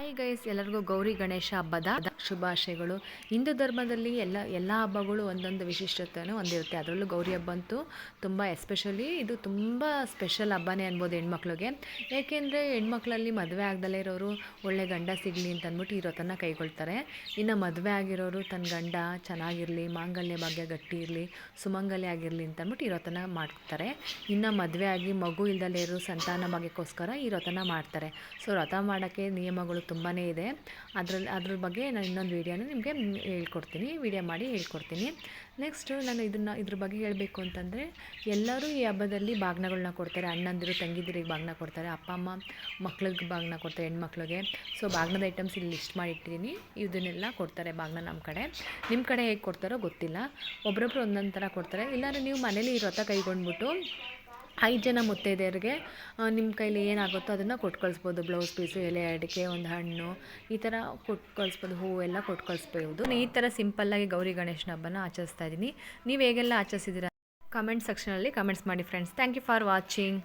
Hi guys ಎಲ್ಲರಿಗೂ ಗೌರಿ ಗಣೇಶ ಹಬ್ಬದ ಶುಭಾಶಯಗಳು. ಹಿಂದೂ ಧರ್ಮದಲ್ಲಿ ಎಲ್ಲ ಎಲ್ಲ ಹಬ್ಬಗಳು ಒಂದೊಂದು ವಿಶಿಷ್ಟತೆಯನ್ನು ಹೊಂದಿರುತ್ತೆ. ಅದರಲ್ಲೂ ಗೌರಿ ಹಬ್ಬ ಅಂತೂ ತುಂಬ ಎಸ್ಪೆಷಲಿ ಇದು ತುಂಬ ಸ್ಪೆಷಲ್ ಹಬ್ಬನೇ ಅನ್ಬೋದು ಹೆಣ್ಮಕ್ಳಿಗೆ. ಏಕೆಂದರೆ ಹೆಣ್ಮಕ್ಳಲ್ಲಿ ಮದುವೆ ಆಗದಲ್ಲೇ ಇರೋರು ಒಳ್ಳೆ ಗಂಡ ಸಿಗಲಿ ಅಂತ ಅಂದ್ಬಿಟ್ಟು ಈ ವ್ರತನ ಕೈಗೊಳ್ತಾರೆ. ಇನ್ನು ಮದುವೆ ಆಗಿರೋರು ತನ್ನ ಗಂಡ ಚೆನ್ನಾಗಿರಲಿ, ಮಾಂಗಲ್ಯ ಭಾಗ್ಯ ಗಟ್ಟಿ ಇರಲಿ, ಸುಮಂಗಲ್ಯ ಆಗಿರಲಿ ಅಂತ ಅಂದ್ಬಿಟ್ಟು ಈ ಮಾಡ್ತಾರೆ. ಇನ್ನು ಮದುವೆ ಆಗಿ ಮಗು ಇಲ್ದಲೇ ಇರೋ ಸಂತಾನ ಭಾಗ್ಯಕ್ಕೋಸ್ಕರ ಈ ಮಾಡ್ತಾರೆ. ಸೊ ವ್ರತ ಮಾಡೋಕ್ಕೆ ನಿಯಮಗಳು ತುಂಬಾ ಇದೆ. ಅದರಲ್ಲಿ ಅದ್ರ ಬಗ್ಗೆ ನಾನು ಇನ್ನೊಂದು ವೀಡಿಯೋನ ನಿಮಗೆ ಹೇಳ್ಕೊಡ್ತೀನಿ. ವೀಡಿಯೋ ಮಾಡಿ ಹೇಳ್ಕೊಡ್ತೀನಿ. ನೆಕ್ಸ್ಟು ನಾನು ಇದನ್ನು, ಇದ್ರ ಬಗ್ಗೆ ಹೇಳಬೇಕು ಅಂತಂದರೆ, ಎಲ್ಲರೂ ಈ ಹಬ್ಬದಲ್ಲಿ ಬಾಗ್ನಗಳನ್ನ ಕೊಡ್ತಾರೆ. ಅಣ್ಣಂದಿರು, ತಂಗಿದಿರಿಗೆ ಬಾಗ್ನ ಕೊಡ್ತಾರೆ. ಅಪ್ಪ, ಅಮ್ಮ ಮಕ್ಳಿಗೆ ಬಾಗ್ನ ಕೊಡ್ತಾರೆ, ಹೆಣ್ಮಕ್ಳಿಗೆ. ಸೊ ಬಾಗ್ನದ ಐಟಮ್ಸ್ ಇಲ್ಲಿ ಲಿಸ್ಟ್ ಮಾಡಿಟ್ಟಿದ್ದೀನಿ ಇದನ್ನೆಲ್ಲ ಕೊಡ್ತಾರೆ ಬಾಗ್ನ ನಮ್ಮ ಕಡೆ. ನಿಮ್ಮ ಕಡೆ ಹೇಗೆ ಕೊಡ್ತಾರೋ ಗೊತ್ತಿಲ್ಲ. ಒಬ್ರೊಬ್ರು ಒಂದೊಂದು ಥರ ಕೊಡ್ತಾರೆ. ಇಲ್ಲಾಂದರೆ ನೀವು ಮನೇಲಿ ಈ ವ್ರತ ಕೈಗೊಂಡ್ಬಿಟ್ಟು ಐದು ಜನ ಮುತ್ತೈದೆಯರಿಗೆ ನಿಮ್ಮ ಕೈಲಿ ಏನಾಗುತ್ತೋ ಅದನ್ನು ಕೊಟ್ಟು ಕಳಿಸ್ಬೋದು ಬ್ಲೌಸ್ ಪೀಸು, ಎಲೆ ಅಡಿಕೆ, ಒಂದು ಹಣ್ಣು, ಈ ಥರ ಕೊಟ್ಟು ಕಳಿಸ್ಬೋದು ಎಲ್ಲ ಕೊಟ್ಟು ಕಳಿಸ್ಬೋದು ಈ ಥರ ಸಿಂಪಲ್ಲಾಗಿ ಗೌರಿ ಗಣೇಶನ ಹಬ್ಬನ ಆಚರಿಸ್ತಾ ಇದ್ದೀನಿ ನೀವು ಹೇಗೆಲ್ಲ ಆಚರಿಸಿದ್ದೀರಾ ಕಮೆಂಟ್ ಸೆಕ್ಷನಲ್ಲಿ ಕಮೆಂಟ್ಸ್ ಮಾಡಿ, friends. Thank you for watching.